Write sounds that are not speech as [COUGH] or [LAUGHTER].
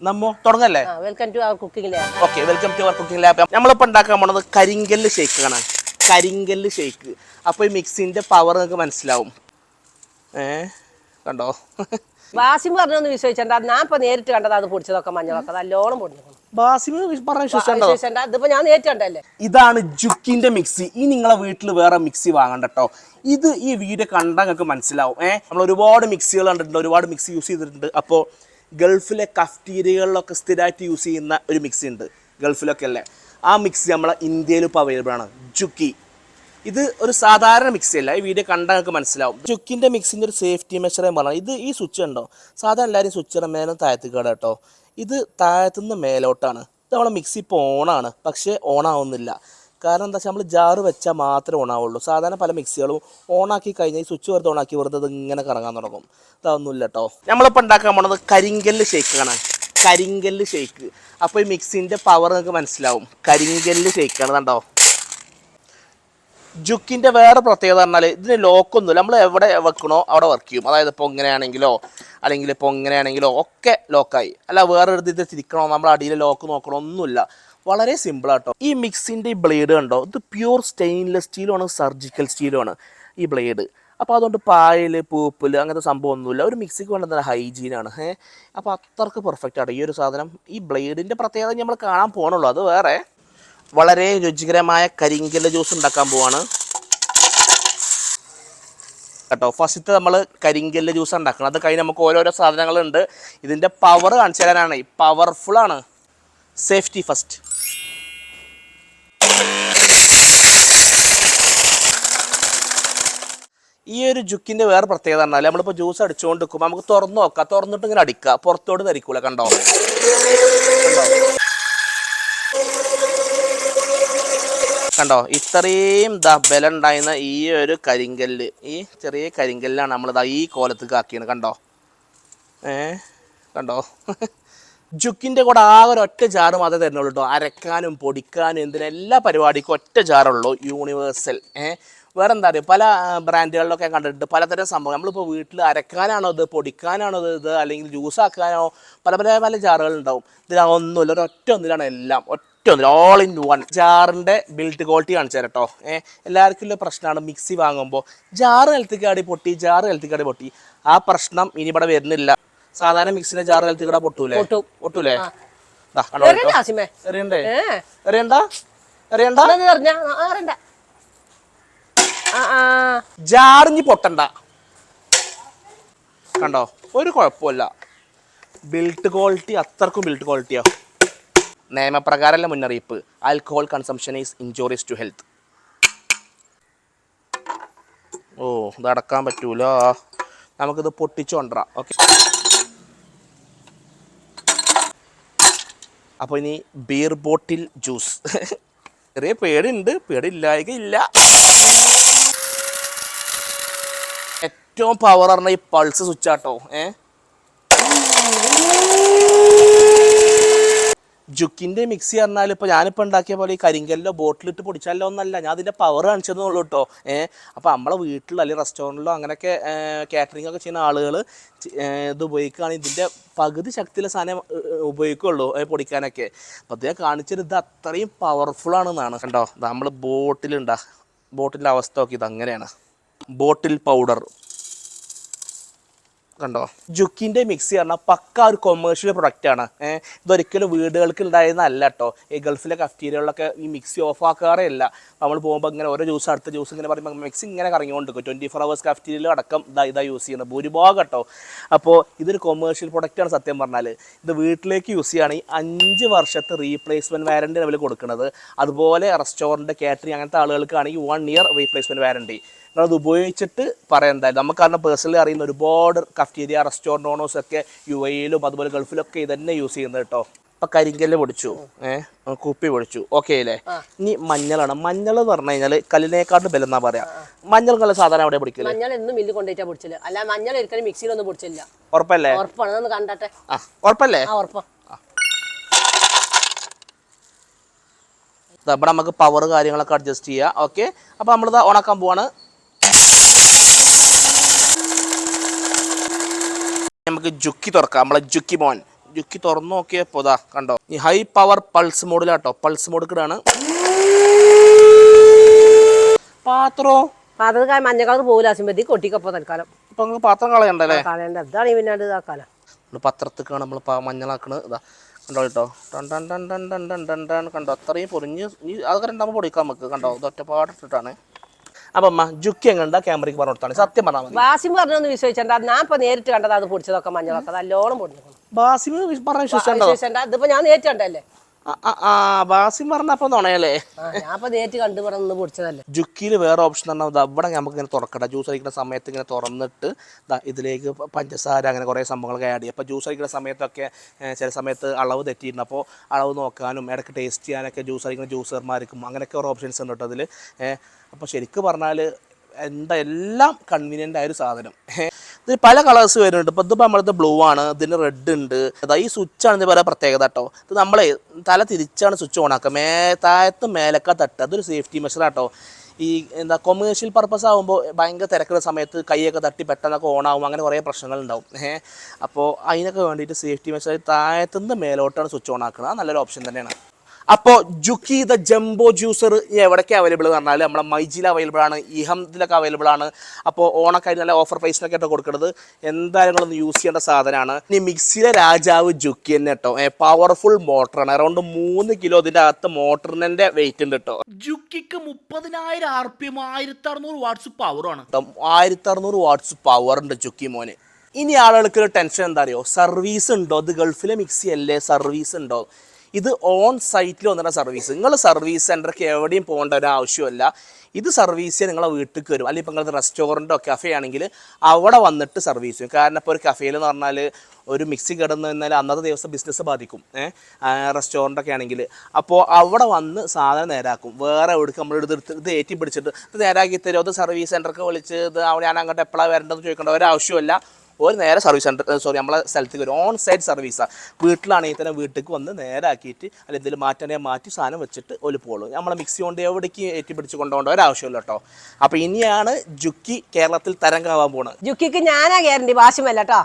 നമ്മോ? തുടങ്ങല്ലേ? Welcome to our cooking lab okay welcome to our cooking lab നമ്മളിപ്പോൾ ഉണ്ടാക്കാൻ പോണത് കരിങ്കല്ല് ഷേക്കാണ് കരിങ്കല്ല് ഷേക്ക് അപ്പോൾ ഈ മിക്സിന്റെ പവർ നിങ്ങൾക്ക് മനസ്സിലാവും. ഏ കണ്ടോ? [LAUGHS] വാസിം പറഞ്ഞൊന്ന് വിശ്വസിച്ചണ്ട. ഞാൻ ഇപ്പൊ നേരിട്ട് കണ്ടത് അത് പൊടിച്ചതൊക്കെ മഞ്ഞളൊക്കെ. നല്ലോണം പൊടിഞ്ഞു ബാസിമ് പറഞ്ഞ വിശ്വസിച്ചുണ്ടോ. വിശ്വസിച്ചണ്ട. ഇതിപ്പോ ഞാൻ നേരിട്ട് കണ്ടല്ലേ ഇതാണ് ജുക്കിന്റെ മിക്സി ഈ നിങ്ങളെ വീട്ടിൽ വേറെ മിക്സി വാങ്ങണ്ട കേട്ടോ ഇത് ഈ വീഡിയോ കണ്ടാൽ നിങ്ങൾക്ക് മനസ്സിലാവും. ഏഹ് നമ്മൾ ഒരുപാട് മിക്സികൾ കണ്ടിട്ടുണ്ട്. ഒരുപാട് മിക്സി യൂസ് ചെയ്തിട്ടുണ്ട്. അപ്പോൾ ഗൾഫിലെ കഫ്റ്റീരിയകളിലൊക്കെ സ്ഥിരമായിട്ട് യൂസ് ചെയ്യുന്ന ഒരു മിക്സി ഉണ്ട്. ഗൾഫിലൊക്കെ അല്ലേ? ആ മിക്സി നമ്മളെ ഇന്ത്യയിൽ ഇപ്പോൾ അവൈലബിൾ ആണ്. ജുക്കി. ഇത് ഒരു സാധാരണ മിക്സി അല്ല. ഈ വീഡിയോ കണ്ടാൽ നിങ്ങൾക്ക് മനസ്സിലാവും. ജുക്കിന്റെ മിക്സിന്റെ ഒരു സേഫ്റ്റി മെഷർ എന്ന് പറഞ്ഞാൽ ഇത് ഈ സ്വിച്ച് ഉണ്ടോ? സാധാരണ എല്ലാവരും സ്വിച്ച് മേലെ താഴത്തേക്കാട് കേട്ടോ. ഇത് താഴത്തുനിന്ന് മേലോട്ടാണ്. ഇത് നമ്മളെ മിക്സി ഇപ്പോൾ ഓണാണ് പക്ഷേ ഓണാവുന്നില്ല കാരണം എന്താ വെച്ചാൽ നമ്മൾ ജാറ് വെച്ചാൽ മാത്രമേ ഓണാവുള്ളൂ. സാധാരണ പല മിക്സികളും ഓണാക്കി കഴിഞ്ഞാൽ ഈ സ്വിച്ച് വെറുതെ ഓണാക്കി വെറുതെ ഇങ്ങനെ കറങ്ങാൻ തുടങ്ങും. ഇതൊന്നുമില്ല കേട്ടോ നമ്മളിപ്പോൾ ഉണ്ടാക്കാൻ പോണത് കരിങ്കല്ല് ഷേക്കാണ് കരിങ്കല്ല് ഷേക്ക് അപ്പോൾ ഈ മിക്സിന്റെ പവർ നിങ്ങൾക്ക് മനസ്സിലാവും. കരിങ്കല്ല് ഷേക്കാണ് കണ്ടോ? ജുക്കിന്റെ വേറെ പ്രത്യേകത പറഞ്ഞാൽ ഇതിന് ലോക്കൊന്നുമില്ല നമ്മൾ എവിടെ വെക്കണോ അവിടെ വർക്ക് ചെയ്യും. അതായത് ഇപ്പോൾ ഇങ്ങനെയാണെങ്കിലോ അല്ലെങ്കിൽ ഇപ്പോൾ ഇങ്ങനെയാണെങ്കിലോ ഒക്കെ ലോക്കായി അല്ല വേറെ ഒരു ഇത് തിരിക്കണോ നമ്മൾ അടിയിൽ ലോക്ക് നോക്കണോ? ഒന്നുമില്ല. വളരെ സിമ്പിൾ ആട്ടോ. ഈ മിക്സിന്റെ ഈ ബ്ലേഡ് കണ്ടോ? ഇത് പ്യൂർ സ്റ്റെയിൻലെസ് സ്റ്റീലുമാണ് സർജിക്കൽ സ്റ്റീലുമാണ് ഈ ബ്ലേഡ് അപ്പോൾ അതുകൊണ്ട് പായൽ പൂപ്പിൽ അങ്ങനത്തെ സംഭവം ഒന്നുമില്ല ഒരു മിക്സിക്ക് വേണ്ട നല്ല ഹൈജീനാണ് ഏഹ് അപ്പോൾ അത്രയ്ക്ക് പെർഫെക്റ്റ് ആണ് ഈ ഒരു സാധനം. ഈ ബ്ലേഡിന്റെ പ്രത്യേകത നമ്മൾ കാണാൻ പോകണുള്ളൂ അത് വേറെ വളരെ രുചികരമായ കരിങ്കല ജ്യൂസ് ഉണ്ടാക്കാൻ പോവാണ്. കേട്ടോ ഫസ്റ്റ് നമ്മൾ കരിങ്കല്ല് ജ്യൂസ് ഉണ്ടാക്കണം അത് കഴിഞ്ഞ് നമുക്ക് ഓരോരോ സാധനങ്ങളുണ്ട്. ഇതിന്റെ പവർ കാണിച്ചു തരാനാണ്. പവർഫുള്ളാണ് സേഫ്റ്റി ഫസ്റ്റ് ഈ ഒരു ജുക്കിന്റെ വേറെ പ്രത്യേകത പറഞ്ഞാൽ നമ്മളിപ്പോൾ ജ്യൂസ് അടിച്ചുകൊണ്ട് നിൽക്കുമ്പോൾ നമുക്ക് തുറന്നു നോക്കാം. തുറന്നിട്ട് ഇങ്ങനെ അടിക്കുക പുറത്തോട്ട് ധരിക്കൂല കണ്ടോ? കണ്ടോ? ഇത്രയും ദ ബലം ഉണ്ടായിരുന്ന ഈ ഒരു കരിങ്കല്ല്. ഈ ചെറിയ കരിങ്കല്ലാണ് നമ്മൾ ദാ ഈ കോലത്തേക്ക് ആക്കിയത് കണ്ടോ? ഏ കണ്ടോ? ജുക്കിന്റെ കൂടെ ആകെ ഒരു ഒറ്റ ജാറ് മാത്രമേ തരുന്നുള്ളൂ കേട്ടോ അരക്കാനും പൊടിക്കാനും എന്തിനും എല്ലാ പരിപാടിക്കും ഒറ്റ ജാറുള്ളൂ. യൂണിവേഴ്സൽ. ഏ വേറെ എന്താ പറയുക പല ബ്രാൻഡുകളിലൊക്കെ കണ്ടിട്ടുണ്ട്. പലതരം സംഭവം. നമ്മളിപ്പോൾ വീട്ടിൽ അരക്കാനാണോ ഇത്? പൊടിക്കാനാണോ ഇത്? അല്ലെങ്കിൽ ജ്യൂസ് ആക്കാനോ? പല പല പല ജാറുകളുണ്ടാവും ഒന്നുമില്ല. ഒരൊറ്റ ഒന്നിലാണ് എല്ലാം. ഒറ്റ ഒന്നില്ല ഓൾ ഇൻ വൺ ജാറിന്റെ ബിൽഡ് ക്വാളിറ്റി കാണിച്ചു തരാം കേട്ടോ ഏഹ് എല്ലാവർക്കും ഉള്ള പ്രശ്നമാണ് മിക്സി വാങ്ങുമ്പോൾ ജാറ് ഹെൽത്തിക്കാടി പൊട്ടി ജാറ് ഹെൽത്തിക്കാടി പൊട്ടി. ആ പ്രശ്നം ഇനി ഇവിടെ വരുന്നില്ല. സാധാരണ മിക്സിന്റെ ജാർ ഹെൽത്തിക്കട പൊട്ടൂലേ? പൊട്ടൂലേ? എറിയണ്ട എറിയണ്ടേ? എറിയണ്ട? എറിയണ്ട അതൊന്ന് പറഞ്ഞ അറിയണ്ട ആ ആ ജാറിഞ്ഞ് പൊട്ടണ്ട. കണ്ടോ? ഒരു കുഴപ്പമില്ല. ബിൽട്ട് ക്വാളിറ്റി അത്രക്കും ബിൽട്ട് ക്വാളിറ്റിയോ നിയമപ്രകാരമല്ല മുന്നറിയിപ്പ്. Alcohol consumption is injurious to health ഓ ഇത് അടക്കാൻ പറ്റൂല. നമുക്കിത് പൊട്ടിച്ചോണ്ട ഓക്കെ അപ്പോൾ ഇനി ബീർ ബോട്ടിൽ ജ്യൂസ് ചെറിയ പേടിയുണ്ട് പേടിയില്ലായക ഇല്ല ഏറ്റവും പവർ പറഞ്ഞ ഈ പൾസ് സ്വിച്ച് ആട്ടോ ഏ? ജുക്കിന്റെ മിക്സി പറഞ്ഞാൽ ഇപ്പോൾ ഞാനിപ്പോൾ ഉണ്ടാക്കിയ പോലെ ഈ കരിങ്കല്ലോ ബോട്ടിലിട്ട് പൊടിച്ചാലോ ഒന്നല്ല ഞാൻ അതിന്റെ പവർ കാണിച്ചതെന്നുള്ളൂ കേട്ടോ ഏഹ് അപ്പോൾ നമ്മളെ വീട്ടിലോ അല്ലെങ്കിൽ റെസ്റ്റോറന്റിലോ അങ്ങനെയൊക്കെ കാറ്ററിംഗ് ഒക്കെ ചെയ്യുന്ന ആളുകൾ ഇത് ഉപയോഗിക്കുകയാണെങ്കിൽ ഇതിന്റെ പകുതി ശക്തിയിലെ സാധനം ഏ, ഏ, ഉപയോഗിക്കുള്ളൂ പൊടിക്കാനൊക്കെ. അപ്പോൾ അദ്ദേഹം കാണിച്ചത് ഇത് അത്രയും പവർഫുൾ ആണെന്നാണ്. കണ്ടോ? നമ്മൾ ബോട്ടിലുണ്ടാ ബോട്ടിന്റെ അവസ്ഥ നോക്കി ഇത് അങ്ങനെയാണ്. ബോട്ടിൽ പൗഡർ കണ്ടോ? ജുക്കിന്റെ മിക്സി പറഞ്ഞാൽ പക്ക ഒരു കൊമേഴ്ഷ്യൽ പ്രൊഡക്റ്റ് ആണ്. ഇതൊരിക്കലും വീടുകൾക്ക് ഉണ്ടായിരുന്നല്ല കേട്ടോ ഈ ഗൾഫിലെ കഫ്റ്റീരിയകളിലൊക്കെ ഈ മിക്സി ഓഫ് ആക്കാറേ ഇല്ല. നമ്മൾ പോകുമ്പോൾ ഇങ്ങനെ ഓരോ ജ്യൂസ് അടുത്ത ജ്യൂസ് ഇങ്ങനെ പറയുമ്പോൾ മിക്സി ഇങ്ങനെ കറങ്ങിക്കൊണ്ടിരിക്കും. ട്വന്റി ഫോർ അവേഴ്സ് കഫ്റ്റീരിയൽ അടക്കം ഇതാ ഇതാ യൂസ് ചെയ്യുന്നത്. ഭൂരിഭാഗം കേട്ടോ അപ്പോൾ ഇതൊരു കൊമേഴ്ഷ്യൽ പ്രൊഡക്റ്റാണ് സത്യം പറഞ്ഞാൽ ഇത് വീട്ടിലേക്ക് യൂസ് ചെയ്യുകയാണെങ്കിൽ അഞ്ച് വർഷത്തെ റീപ്ലേസ്മെന്റ് വാരണ്ടി ലെവൽ കൊടുക്കുന്നത്. അതുപോലെ റെസ്റ്റോറന്റ് കാറ്ററിംഗ് അങ്ങനത്തെ ആളുകൾക്കാണെങ്കിൽ വൺ ഇയർ റീപ്ലേസ്മെന്റ് വാരണ്ടി നിങ്ങളത് ഉപയോഗിച്ചിട്ട് പറയാം എന്തായാലും. നമുക്ക് കാരണം പേഴ്സണലി അറിയുന്ന ഒരുപാട് കഫ്റ്റീരിയ റെസ്റ്റോറന്റ് ഓണേഴ്സ് ഒക്കെ യു എയിലും അതുപോലെ ഗൾഫിലൊക്കെ ഇതന്നെ തന്നെ യൂസ് ചെയ്യുന്നത് കേട്ടോ ഇപ്പം കരിങ്കല്ല് പൊടിച്ചു. ഏഹ് കുപ്പി പൊടിച്ചു. ഓക്കെ അല്ലേ ഇനി മഞ്ഞളാണ്. മഞ്ഞൾ എന്ന് പറഞ്ഞു കഴിഞ്ഞാൽ കല്ലിനേക്കാട്ടും ബലം എന്നാ പറയാ? മഞ്ഞൾ കല്ല് സാധാരണ അവിടെ പൊടിക്കില്ല മഞ്ഞൾ എന്നും മില്ല് കൊണ്ടുപോയിട്ടാ പൊടിച്ചില്ല അല്ല മഞ്ഞൾ ഒരിക്കലും മിക്സിയിലൊന്നും പൊടിച്ചില്ല. ഉറപ്പല്ലേ? ഉറപ്പാണ് കണ്ടട്ടെ. ആ ഉറപ്പല്ലേ? ഉറപ്പാ. ഇവിടെ നമുക്ക് പവർ കാര്യങ്ങളൊക്കെ അഡ്ജസ്റ്റ് ചെയ്യാം. ഓക്കെ അപ്പോൾ നമ്മളിത് ഉണക്കാൻ പോവാണ്. നമുക്ക് ജുക്കി തുറക്കാം നമ്മളെ ജുക്കി മോൻ ജുക്കി തുറന്നു നോക്കിയപ്പോൾ ഇതാ കണ്ടോ ഈ ഹൈ പവർ പൾസ് മോഡിലാട്ടോ പൾസ് മോഡ് കിടാണ് പാത്രോ പാത്രം മഞ്ഞ കളർ പോകില്ല അസിമ്പതി കൊട്ടിക്കപ്പോ തൽക്കാലം ഇപ്പൊ നമുക്ക് പാത്രം കളയണ്ടല്ലേ കളയണ്ട ഇതാണ് പിന്നെ ഇതാക്കാലം പത്രത്തിക്കാണ് നമ്മൾ മഞ്ഞളാക്കണത് ഇതാ കണ്ടോ കേട്ടോ ടൺ ടൺ ടൺ ടൺ ടൺ ടൺ ടൺ കണ്ടോ അത്രയും പൊറിഞ്ഞ് ഈ അത് കരണ്ടാകുമ്പോൾ പൊടിക്കാം നമുക്ക് കണ്ടോ ഇത് ഒറ്റപ്പാടിട്ടിട്ടാണ് അപ്പം അമ്മ ജുക്കി എങ്ങണ്ട ക്യാമറയ്ക്ക് പറഞ്ഞു കൊടുത്താണ് സത്യം പറഞ്ഞാൽ മതി. വാസിം പറഞ്ഞൊന്ന് വിശ്വസിച്ചാ ഞാൻ ഇപ്പൊ നേരിട്ട് കണ്ടത് അത് പൊടിച്ചതൊക്കെ മഞ്ഞളൊക്കെ. നല്ലോണം പൊടിഞ്ഞു ബാസിമ് പറഞ്ഞു വിശ്വസിച്ചുണ്ടോ? വിശ്വസിച്ചണ്ട. ഇതിപ്പോ ഞാൻ നേരിട്ട് കണ്ടല്ലേ ആ, ആ, ആ ബാസിം പറഞ്ഞപ്പോ നുണയല്ലേ? ഇപ്പൊ നേരിട്ട് കണ്ടു പൊടിച്ചതല്ലേ. ജുക്കിയിൽ വേറെ ഓപ്ഷൻ പറഞ്ഞാൽ അവിടെ നമുക്ക് ഇങ്ങനെ തുറക്കട്ടെ ജ്യൂസ് അടിക്കുന്ന സമയത്ത് ഇങ്ങനെ തുറന്നിട്ട് ഇതിലേക്ക് പഞ്ചസാര അങ്ങനെ കുറേ സംഭവങ്ങളൊക്കെ ആഡ് ചെയ്യും. അപ്പോൾ ജ്യൂസ് അടിക്കുന്ന സമയത്തൊക്കെ ചില സമയത്ത് അളവ് തെറ്റിയിരുന്നു. അപ്പോൾ അളവ് നോക്കാനും ഇടയ്ക്ക് ടേസ്റ്റ് ചെയ്യാനൊക്കെ ജ്യൂസ് അടിക്കുന്ന ജ്യൂസർമാർക്കും അങ്ങനെയൊക്കെ ഓരോ ഓപ്ഷൻസ് ഉണ്ട് കേട്ടോ അതിൽ അപ്പോൾ ശരിക്കും പറഞ്ഞാൽ എന്താ എല്ലാം കൺവീനിയന്റ് ആയൊരു സാധനം. ഇത് പല കളേഴ്സ് വരുന്നുണ്ട്. ഇപ്പോൾ ഇതിപ്പോൾ നമ്മളത് ബ്ലൂ ആണ് ഇതിന് റെഡ് ഉണ്ട്. അതാ ഈ സ്വിച്ചാണ് ഇത് പറയുക പ്രത്യേകത കേട്ടോ ഇത് നമ്മൾ തല തിരിച്ചാണ് സ്വിച്ച് ഓൺ ആക്കുക. മേ താഴത്ത് മേലക്ക തട്ട് അതൊരു സേഫ്റ്റി മെഷർ കേട്ടോ ഈ എന്താ കൊമേഴ്ഷ്യൽ പർപ്പസ് ആകുമ്പോൾ ഭയങ്കര തിരക്കുന്ന സമയത്ത് കൈയൊക്കെ തട്ടി പെട്ടെന്നൊക്കെ ഓൺ ആകും അങ്ങനെ കുറേ പ്രശ്നങ്ങളുണ്ടാവും ഏഹ് അപ്പോൾ അതിനൊക്കെ വേണ്ടിയിട്ട് സേഫ്റ്റി മെഷർ താഴത്തുനിന്ന് മേലോട്ടാണ് സ്വിച്ച് ഓൺ ആക്കുന്നത് നല്ലൊരു ഓപ്ഷൻ തന്നെയാണ്. അപ്പോൾ ജുക്കി ദ ജംബോ ജ്യൂസർ എവിടേക്ക് അവൈലബിൾ എന്ന് പറഞ്ഞാൽ നമ്മളെ മൈജിയിൽ അവൈലബിൾ ആണ് ഇഹംദിലൊക്കെ അവൈലബിൾ ആണ്. അപ്പോൾ ഓണൊക്കെ നല്ല ഓഫർ പ്രൈസിനൊക്കെ ആയിട്ട് കൊടുക്കുന്നത് എന്തായാലും നിങ്ങളൊന്ന് യൂസ് ചെയ്യേണ്ട സാധനമാണ് ഇനി മിക്സിയിലെ രാജാവ് ജുക്കി തന്നെ കേട്ടോ പവർഫുൾ മോട്ടറാണ് അറൗണ്ട് മൂന്ന് കിലോ ഇതിന്റെ അകത്ത് മോട്ടറിന്റെ വെയിറ്റ് ഉണ്ട് കേട്ടോ ജുക്കിക്ക് മുപ്പതിനായിരം ആർ പി എം ആയിരത്തി അറുന്നൂറ് വാട്ട്സ് പവറാണ് കേട്ടോ ആയിരത്തി അറുന്നൂറ് വാട്ട്സ് പവർ ഉണ്ട് ജുക്കി മോന്. ഇനി ആളുകൾക്ക് ഒരു ടെൻഷൻ എന്താ അറിയോ? സർവീസ് ഉണ്ടോ? അത് ഗൾഫിലെ മിക്സി അല്ലേ? സർവീസ് ഉണ്ടോ? ഇത് ഓൺ സൈറ്റിൽ വന്നിട്ട് സർവീസ് നിങ്ങൾ സർവീസ് സെന്റർക്ക് എവിടെയും പോകേണ്ട ഒരു ആവശ്യമല്ല. ഇത് സർവീസ് നിങ്ങളെ വീട്ടിലേക്ക് വരും. അല്ലെങ്കിൽ ഇപ്പോൾ നിങ്ങൾ റെസ്റ്റോറന്റോ കഫേ ആണെങ്കിൽ അവിടെ വന്നിട്ട് സർവീസ് ചെയ്യും. കാരണം ഇപ്പോൾ ഒരു കഫേയിൽ എന്ന് പറഞ്ഞാൽ ഒരു മിക്സി കിടന്നു കഴിഞ്ഞാൽ അന്നത്തെ ദിവസം ബിസിനസ് ബാധിക്കും. റെസ്റ്റോറന്റൊക്കെ ആണെങ്കിൽ. അപ്പോൾ അവിടെ വന്ന് സാധനം നേരാക്കും. വേറെ എവിടേക്ക് നമ്മൾ ഇത് ഇത് ഏറ്റി പിടിച്ചിട്ട് ഇത് നേരാക്കി തരുമോ അത് സർവീസ് സെന്റർക്ക് വിളിച്ച് ഇത് ഞാൻ അങ്ങോട്ട് എപ്പോഴാണ് വരേണ്ടതെന്ന് ചോദിക്കേണ്ട ഒരാവശ്യമില്ല ഒരു നേരെ സർവീസ് സെന്റർ സോറി നമ്മളെ സ്ഥലത്തേക്ക് വരും ഓൺ സൈഡ് സർവീസാണ് വീട്ടിലാണെങ്കിൽ തന്നെ വീട്ടിലേക്ക് വന്ന് നേരാക്കിയിട്ട് അല്ലെങ്കിൽ എന്തെങ്കിലും മാറ്റാനേ മാറ്റി സാധനം വെച്ചിട്ട് ഒരു പോളും നമ്മളെ മിക്സി കൊണ്ട് എവിടേക്ക് ഏറ്റി പിടിച്ച് കൊണ്ടുപോകേണ്ട ഒരാവശ്യമില്ല കേട്ടോ. അപ്പോൾ ഇനിയാണ് ജുക്കി കേരളത്തിൽ തരംഗമാവാൻ പോകുന്നത് ജുക്കിക്ക് ഞാനാ ഗ്യാരണ്ടി വാശിമല്ല കേട്ടോ